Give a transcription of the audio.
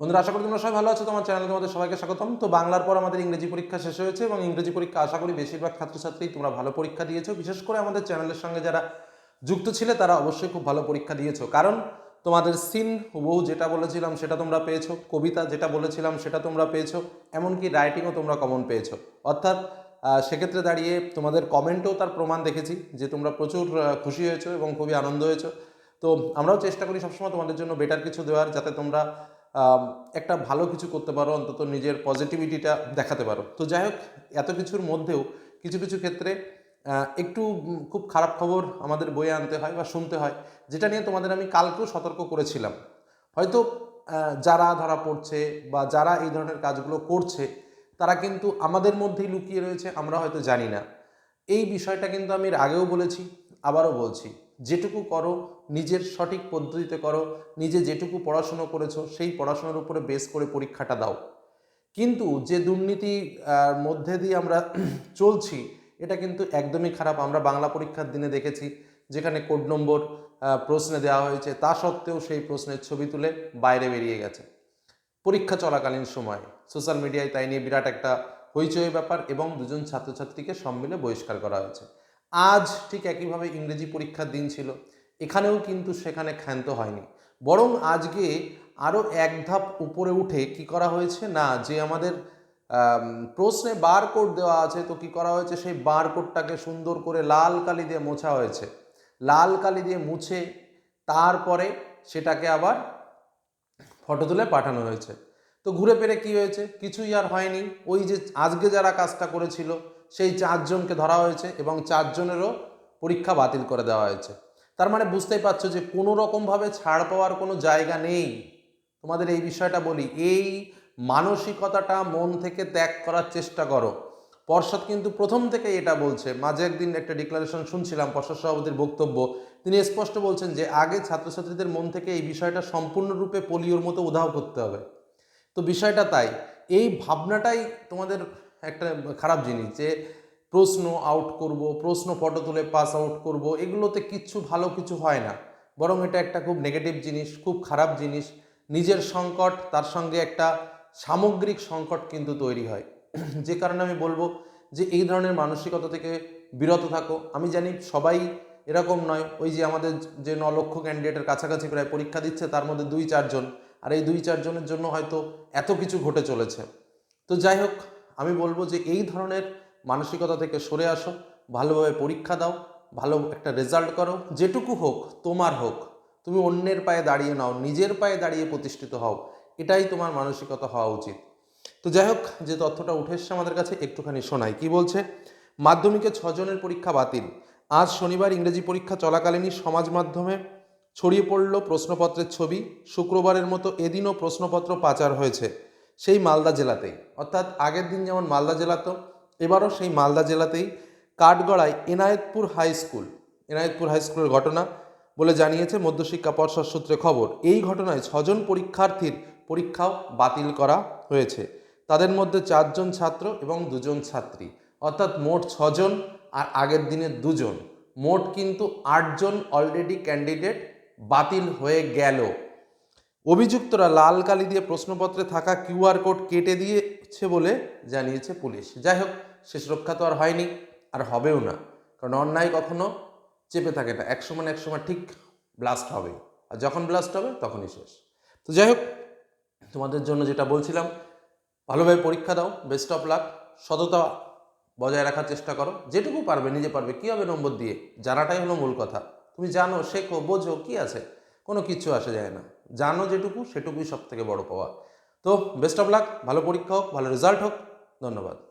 বন্ধুরা, আশা করি তোমরা সবাই ভালো আছো। তোমার চ্যানেলে তোমাদের সবাইকে স্বাগতম। তো বাংলার পর আমাদের ইংরেজি পরীক্ষা শেষ হয়েছে এবং ইংরেজি পরীক্ষা আশা করি বেশিরভাগ ছাত্রছাত্রী তোমরা ভালো পরীক্ষা দিয়েছ। বিশেষ করে আমাদের চ্যানেলের সঙ্গে যারা যুক্ত ছিলে, তারা অবশ্যই খুব ভালো পরীক্ষা দিয়েছ। কারণ তোমাদের সিন হুবহু যেটা বলেছিলাম, সেটা তোমরা পেয়েছ। কবিতা যেটা বলেছিলাম, সেটা তোমরা পেয়েছ। এমনকি রাইটিংও তোমরা কমন পেয়েছ। অর্থাৎ সেক্ষেত্রে দাঁড়িয়ে তোমাদের কমেন্টেও তার প্রমাণ দেখেছি যে তোমরা প্রচুর খুশি হয়েছো এবং খুবই আনন্দ হয়েছো। তো আমরাও চেষ্টা করি সবসময় তোমাদের জন্য বেটার কিছু দেওয়ার, যাতে তোমরা একটা ভালো কিছু করতে পারো, অন্তত নিজের পজিটিভিটিটা দেখাতে পারো। তো যাই হোক, এত কিছুর মধ্যেও কিছু কিছু ক্ষেত্রে একটু খুব খারাপ খবর আমাদের বয়ে আনতে হয় বা শুনতে হয়, যেটা নিয়ে তোমাদের আমি কালকেও সতর্ক করেছিলাম। হয়তো যারা ধরা পড়ছে বা যারা এই ধরনের কাজগুলো করছে, তারা কিন্তু আমাদের মধ্যেই লুকিয়ে রয়েছে, আমরা হয়তো জানি না। এই বিষয়টা কিন্তু আমি আগেও বলেছি, আবারও বলছি। যেটুকু করো, নিজের সঠিক পদ্ধতিতে করো, নিজে যেটুকু পড়াশুনো করেছ, সেই পড়াশোনার উপরে বেস করে পরীক্ষাটা দাও। কিন্তু যে দুর্নীতি মধ্যে দিয়ে আমরা চলছি, এটা কিন্তু একদমই খারাপ। আমরা বাংলা পরীক্ষার দিনে দেখেছি, যেখানে কোড নম্বর প্রশ্নে দেওয়া হয়েছে, তা সত্ত্বেও সেই প্রশ্নের ছবি তুলে বাইরে বেরিয়ে গেছে। পরীক্ষা চলাকালীন সময় সোশ্যাল মিডিয়ায় তাই নিয়ে বিরাট একটা হইচই ব্যাপার এবং দুজন ছাত্রছাত্রীকে সম্মিলে বহিষ্কার করা হয়েছে। আজ ঠিক একইভাবে ইংরেজি পরীক্ষার দিন ছিল। এখানেও কিন্তু সেখানে ক্ষান্ত হয়নি। বরং আজকে আরও এক ধাপ উপরে উঠে কি করা হয়েছে? না, যে আমাদের প্রশ্নে বার কোড দেওয়া আছে তো কি করা হয়েছে? সেই বার কোডটাকে সুন্দর করে লাল কালি দিয়ে মোছা হয়েছে। লাল কালি দিয়ে মুছে তারপরে সেটাকে আবার ফটো তুলে পাঠানো হয়েছে। তো ঘুরে ফিরে কি হয়েছে? কিছুই আর হয়নি। ওই যে আজকে যারা কাজটা করেছিল সেই চারজনকে ধরা হয়েছে এবং চারজনেরও পরীক্ষা বাতিল করে দেওয়া হয়েছে। তার মানে বুঝতেই পারছ যে কোনো রকমভাবে ছাড় পাওয়ার কোনো জায়গা নেই। তোমাদের এই বিষয়টা বলি, এই মানসিকতাটা মন থেকে ত্যাগ করার চেষ্টা করো। পর্ষদ কিন্তু প্রথম থেকে এটা বলছে। মাঝে একদিন একটা ডিক্লারেশন শুনছিলাম, পর্ষদ সভাপতির বক্তব্য। তিনি স্পষ্ট বলছেন যে আগে ছাত্রছাত্রীদের মন থেকে এই বিষয়টা সম্পূর্ণরূপে পোলিওর মতো উধাও করতে হবে। তো বিষয়টা তাই। এই ভাবনাটাই তোমাদের একটা খারাপ জিনিস যে প্রশ্ন আউট করব, প্রশ্ন ফটো তুলে পাস আউট করব, এগুলোতে কিচ্ছু ভালো কিছু হয় না। বরং এটা একটা খুব নেগেটিভ জিনিস, খুব খারাপ জিনিস। নিজের সংকট, তার সঙ্গে একটা সামগ্রিক সংকট কিন্তু তৈরি হয়। যে কারণে আমি বলব যে এই ধরনের মানসিকতা থেকে বিরত থাকো। আমি জানি সবাই এরকম নয়, ওই যে আমাদের যে ন লক্ষ ক্যান্ডিডেটের কাছাকাছি প্রায় পরীক্ষা দিচ্ছে, তার মধ্যে দুই চারজন। আর এই দুই চারজনের জন্য হয়তো এত কিছু ঘটে চলেছে। তো যাই হোক আমি বলব যে এই ধরনের মানসিকতা থেকে সরে আসো, ভালোভাবে পরীক্ষা দাও, ভালো একটা রেজাল্ট করো, যেটুকু হোক, তোমার হোক। তুমি অন্যের পায়ে দাঁড়িয়ে নাও, নিজের পায়ে দাঁড়িয়ে প্রতিষ্ঠিত হও। এটাই তোমার মানসিকতা হওয়া উচিত। তো যাই হোক, যে তথ্যটা উঠে এসছে আমাদের কাছে, একটুখানি শোনাই। কি বলছে? মাধ্যমিকে ছজনের পরীক্ষা বাতিল। আজ শনিবার ইংরেজি পরীক্ষা চলাকালীনই সমাজ মাধ্যমে ছড়িয়ে পড়ল প্রশ্নপত্রের ছবি। শুক্রবারের মতো এদিনও প্রশ্নপত্র পাচার হয়েছে। সেই মালদা জেলাতেই। অর্থাৎ আগের দিন যেমন মালদা জেলাতেও এবারও সেই মালদা জেলাতেই কাঠগড়ায় Enayetpur high school. Enayetpur high স্কুলের ঘটনা বলে জানিয়েছে মধ্যশিক্ষা পর্ষদ সূত্রে খবর। এই ঘটনায় ছজন পরীক্ষার্থীর পরীক্ষাও বাতিল করা হয়েছে। তাদের মধ্যে চারজন ছাত্র এবং দুজন ছাত্রী। অর্থাৎ মোট ছজন আর আগের দিনে দুজন। মোট কিন্তু আটজন অলরেডি ক্যান্ডিডেট বাতিল হয়ে গেল। অভিযুক্তরা লাল কালি দিয়ে প্রশ্নপত্রে থাকা কিউআর কোড কেটে দিয়েছে বলে জানিয়েছে পুলিশ। যাই হোক, শেষ রক্ষা তো আর হয়নি, আর হবেও না, কারণ অন্যায় কখনো চেপে থাকে না। এক সময় এক সময় ঠিক ব্লাস্ট হবে, আর যখন ব্লাস্ট হবে তখনই শেষ। তো যাই হোক, তোমাদের জন্য যেটা বলছিলাম, ভালোভাবে পরীক্ষা দাও বেস্ট অফ লাক সততা বজায় রাখার চেষ্টা করো, যেটুকু পারবে, নিজে পারবে। কী হবে নম্বর দিয়ে? জানাটাই হলো মূল কথা। তুমি জানো, শেখো, বোঝো, কি আছে? কোনো কিছু আসে যায় না। জানো যেটুকু, সেটুকুই সব থেকে বড় পাওয়া। তো বেস্ট অফ লাক ভালো পরীক্ষা হোক, ভালো রেজাল্ট হোক, ধন্যবাদ।